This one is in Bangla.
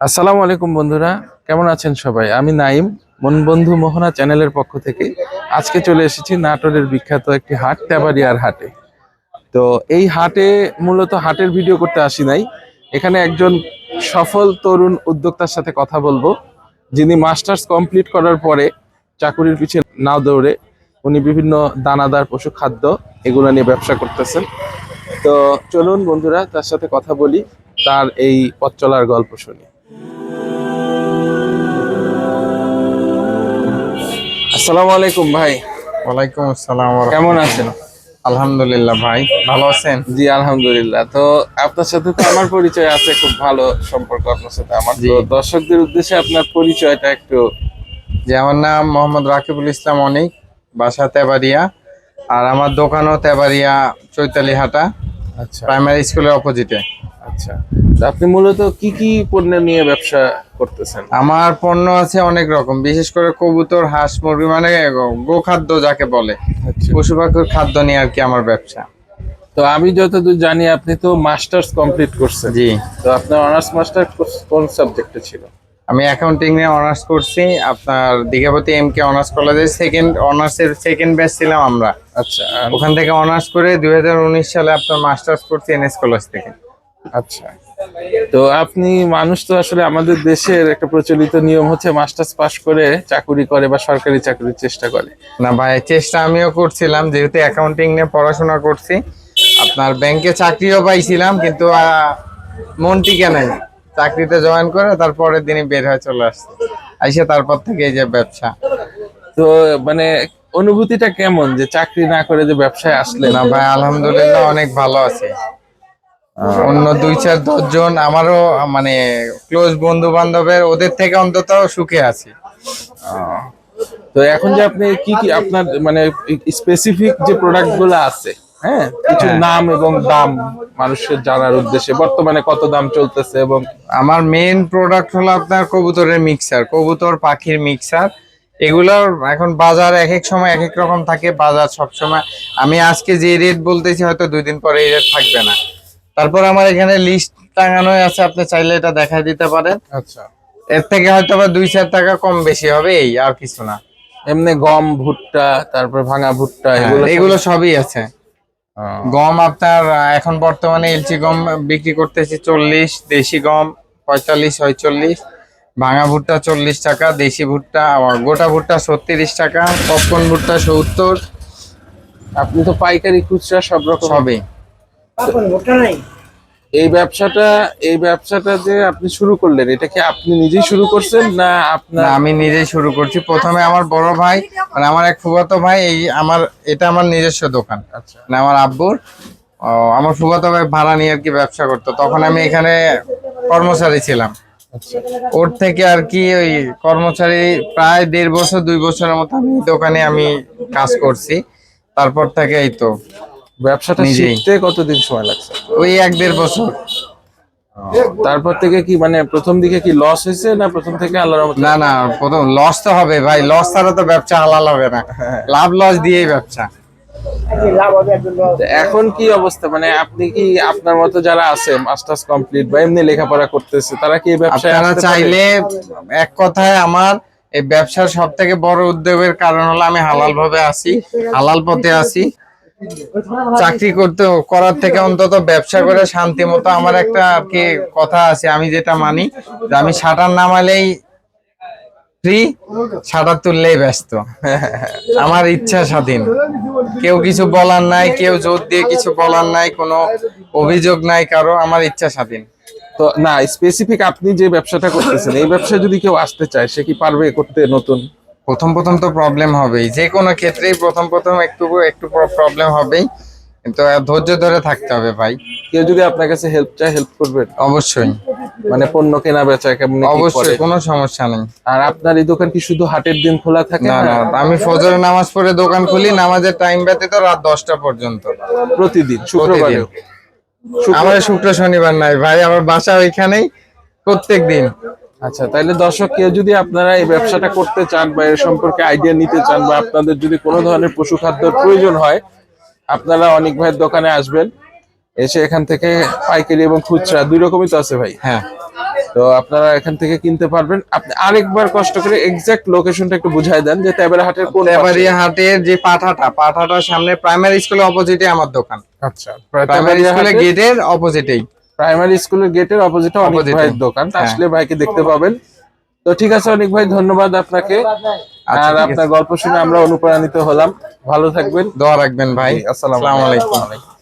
আসসালামু আলাইকুম বন্ধুরা, কেমন আছেন সবাই? আমি নাইম মন বন্ধু মোহনা চ্যানেলের পক্ষ থেকে আজকে চলে এসেছি নাটোরের বিখ্যাত একটি হাট, তেবাড়িয়ার হাটে। তো এই হাটে মূলত হাটের ভিডিও করতে আসি নাই। এখানে একজন সফল তরুণ উদ্যোক্তার সাথে কথা বলব, যিনি মাস্টার্স কমপ্লিট করার পরে চাকুরির পিছিয়ে নাও দৌড়ে উনি বিভিন্ন দানাদার পশু খাদ্য এগুলো নিয়ে ব্যবসা করতেছেন। তো চলুন বন্ধুরা, তার সাথে কথা বলি, তার এই পথ চলার গল্প শুনি। আসসালামু আলাইকুম ভাই। ওয়ালাইকুম আসসালাম কেমন আছেন? আলহামদুলিল্লাহ ভাই ভালো আছেন? জি আলহামদুলিল্লাহ। তো আপনার সাথে তো আমার পরিচয় আছে খুব ভালো সম্পর্ক আপনার সাথে আমার। তো দর্শকদের উদ্দেশ্যে আপনার পরিচয়টা একটু যে আমার নাম মোহাম্মদ রাকিবুল ইসলাম অনিক বাসা তেবাড়িয়া। আর আমার দোকানও তেবাড়িয়া চৈতালি হাটা আচ্ছা। প্রাইমারি স্কুলের অপোজিটে আচ্ছা। আপনি মূলত কি কি পণ্য নিয়ে ব্যবসা করতেছেন? আমার পণ্য আছে অনেক রকম বিশেষ করে কবুতর হাঁস মুরগি মানে গোখাদ্য যাকে বলে। আচ্ছা। পশু পাখির খাদ্য নিয়ে আর কি আমার ব্যবসা। তো আমি যতদূর জানি আপনি তো মাস্টার্স কমপ্লিট করছেন। জি। তো আপনার অনার্স মাস্টার কোন সাবজেক্টে ছিল? আমি অ্যাকাউন্টিং নিয়ে অনার্স করছি আপনার দীঘাপতি এম কে অনার্স কলেজের সেকেন্ড অনার্সের সেকেন্ড ব্যাচ ছিলাম আমরা। আচ্ছা ওখান থেকে অনার্স করে দুই হাজার উনিশ সালে আপনার মাস্টার্স করছি এনএস কলেজ থেকে। আচ্ছা। তো আপনি মানুষ তো আসলে আমাদের দেশের একটা প্রচলিত নিয়ম হচ্ছে মাস্টার্স পাশ করে চাকুরি করে বা সরকারি চাকরির চেষ্টা করে। না ভাই চেষ্টা আমিও করছিলাম যেহেতু অ্যাকাউন্টিং নিয়ে পড়াশোনা করছি। আপনার ব্যাংকে চাকরিও পাইছিলাম কিন্তু মন টিকে নাই। চাকরিতে জয়েন করে তারপরের দিনই বের হয়ে চলে আসছে। আইসে তারপর থেকে এই যে ব্যবসা। তো মানে অনুভূতিটা কেমন যে চাকরি না করে যে ব্যবসায় আসলে না ভাই আলহামদুলিল্লাহ অনেক ভালো আছে। অন্য দুই চার দশজন আমারও মানে ক্লোজ বন্ধু বান্ধবের ওদের থেকে অন্তত সুখে আছি। তো এখন যে আপনি কি কি আপনার মানে স্পেসিফিক যে প্রোডাক্টগুলো আছে হ্যাঁ? কিছু হ্যাঁ। নাম এবং দাম মানুষের জানার উদ্দেশ্যে বর্তমানে কত দাম চলতেছে এবং আমার মেন প্রোডাক্ট হলো আপনার কবুতরের মিক্সার কবুতর পাখির মিক্সার এগুলোর এখন বাজার এক এক সময় এক এক রকম থাকে বাজার সব সময় আমি আজকে যে রেট বলতেছি হয়তো দুই দিন পরে এই রেট থাকবে না। তারপর আমার এখানে লিস্ট টাঙানো আছে আপনি চাইলে এটা দেখা দিতে পারেন। আচ্ছা। এর থেকে হয়তো বা দুই চার টাকা কম বেশি হবে এই আর কিছু না। এমনি গম ভুট্টা তারপর ভাঙা ভুট্টা এগুলো হ্যাঁ, এগুলো সবই আছে। গম আপনার এখন বর্তমানে এলচি গম বিক্রি করতেছি চল্লিশ দেশি গম পঁয়তাল্লিশ ছয়চল্লিশ ভাঙা ভুট্টা চল্লিশ টাকা দেশি ভুট্টা আবার গোটা ভুট্টা ছত্রিশ টাকা পপকর্ন ভুট্টা সত্তর। আপনি তো পাইকারি খুচরা সব রকম। সবই। এই ব্যবসাটা এই ব্যবসাটা যে আপনি শুরু করলেন এটা কি আপনি নিজেই শুরু করছেন না না আপনার আমি নিজেই শুরু করছি। প্রথমে আমার বড় ভাই মানে আমার এক ফুফাতো ভাই এই আমার এটা আমার নিজস্ব দোকান। আচ্ছা। মানে আমার আব্বুর। ও, আমার ফুফাতো ভাই ভাড়া নিয়ে আর কি ব্যবসা করতো। তখন আমি এখানে কর্মচারী ছিলাম। আচ্ছা। ওর থেকে আর কি ওই কর্মচারী প্রায় দেড় বছর দুই বছরের মতো আমি দোকানে আমি কাজ করছি। তারপর থেকে এই তো ব্যবসাটা। শিখতে কতদিন সময় লাগছে? ওই এক দেড় বছর। তারপর থেকে কি মানে প্রথম দিকে কি লস হয়েছে না প্রথম থেকে আল্লাহর রহমতে? না না প্রথম লস তো হবে ভাই। লস ছাড়া তো ব্যবসা হালাল হবে না। লাভ লস দিয়েই ব্যবসা। এখন কি অবস্থা? মানে আপনি কি আপনার মতো যারা আছে মাস্টার্স কমপ্লিট বা এমনি লেখাপড়া করতেছে তারা কি পারে? চাইলে এক কথায় আমার এই ব্যবসার সব থেকে বড় উদ্যোগের কারণ হলো আমি হালাল ভাবে আছি হালাল পথে আছি। চাকরি করতে করার থেকে অন্তত ব্যবসা করে শান্তি মতো আমার একটা কি কথা আছে, আমি যেটা মানি যে আমি সাঁটার নামালেই ফ্রি সাঁটার তুললেই ব্যস্ত। আমার ইচ্ছা স্বাধীন। কেউ কিছু বলার নাই, কেউ জোর দিয়ে কিছু বলার নাই, কোনো অভিযোগ নাই কারও, আমার ইচ্ছা স্বাধীন। তো না স্পেসিফিক আপনি যে ব্যবসাটা করতেছেন, এই ব্যবসায় যদি কেউ আসতে চায়, সে কি পারবে করতে নতুন? প্রথম প্রথম তো প্রবলেম হবেই। যে কোনো ক্ষেত্রেই প্রথম প্রথম একটু একটু প্রবলেম হবেই। কিন্তু ধৈর্য ধরে থাকতে হবে ভাই। কেউ যদি আপনার কাছে হেল্প চায় হেল্প করবেন অবশ্যই। মানে পণ্য কেনা বেচা কেমন অবশ্যই কোনো সমস্যা নেই। আর আপনার এই দোকান কি শুধু হাটের দিন খোলা থাকে না না? আমি ফজরের নামাজ পড়ে দোকান খুলি নামাজের টাইম ব্যতীত রাত দশটা পর্যন্ত। প্রতিদিন শুক্রবারেও? আমার শুক্র শনিবার নাই ভাই আমার বাসা ওইখানেই প্রত্যেক দিন আচ্ছা তাহলে দর্শক কেউ যদি আপনারা এই ব্যবসাটা করতে চান বা এর সম্পর্কে আইডিয়া নিতে চান বা আপনাদের যদি কোনো ধরনের পশু খাদ্যের প্রয়োজন হয় আপনারা অনেক ভাইয়ের দোকানে আসবেন এসে এখান থেকে পাইকারি এবং খুচরা দুই রকমই তো আছে ভাই? হ্যাঁ। তো আপনারা এখান থেকে কিনতে পারবেন। আপনি আরেকবার কষ্ট করে এক্সাক্ট লোকেশনটা একটু বুঝাই দেন যে তেবাড়িয়া হাটের কোন তেবাড়িয়া হাটের যে পাঠাটা পাঠাটার সামনে প্রাইমারি স্কুলের অপোজিটে আমার দোকান। আচ্ছা প্রাইমারি স্কুলের গেটের অপোজিটেই প্রাইমারি স্কুলের গেটের অপোজিটে অনেক ভাইয়ের দোকান। হ্যাঁ। আসলে ভাইকে দেখতে পাবেন। তো ঠিক আছে অনেক ভাই ধন্যবাদ আপনাকে। আচ্ছা, আর আপনার গল্প শুনে আমরা অনুপ্রাণিত হলাম। ভালো থাকবেন। দোয়া রাখবেন ভাই। আসসালামু আসসালামু আলাইকুম। আলাইকুম।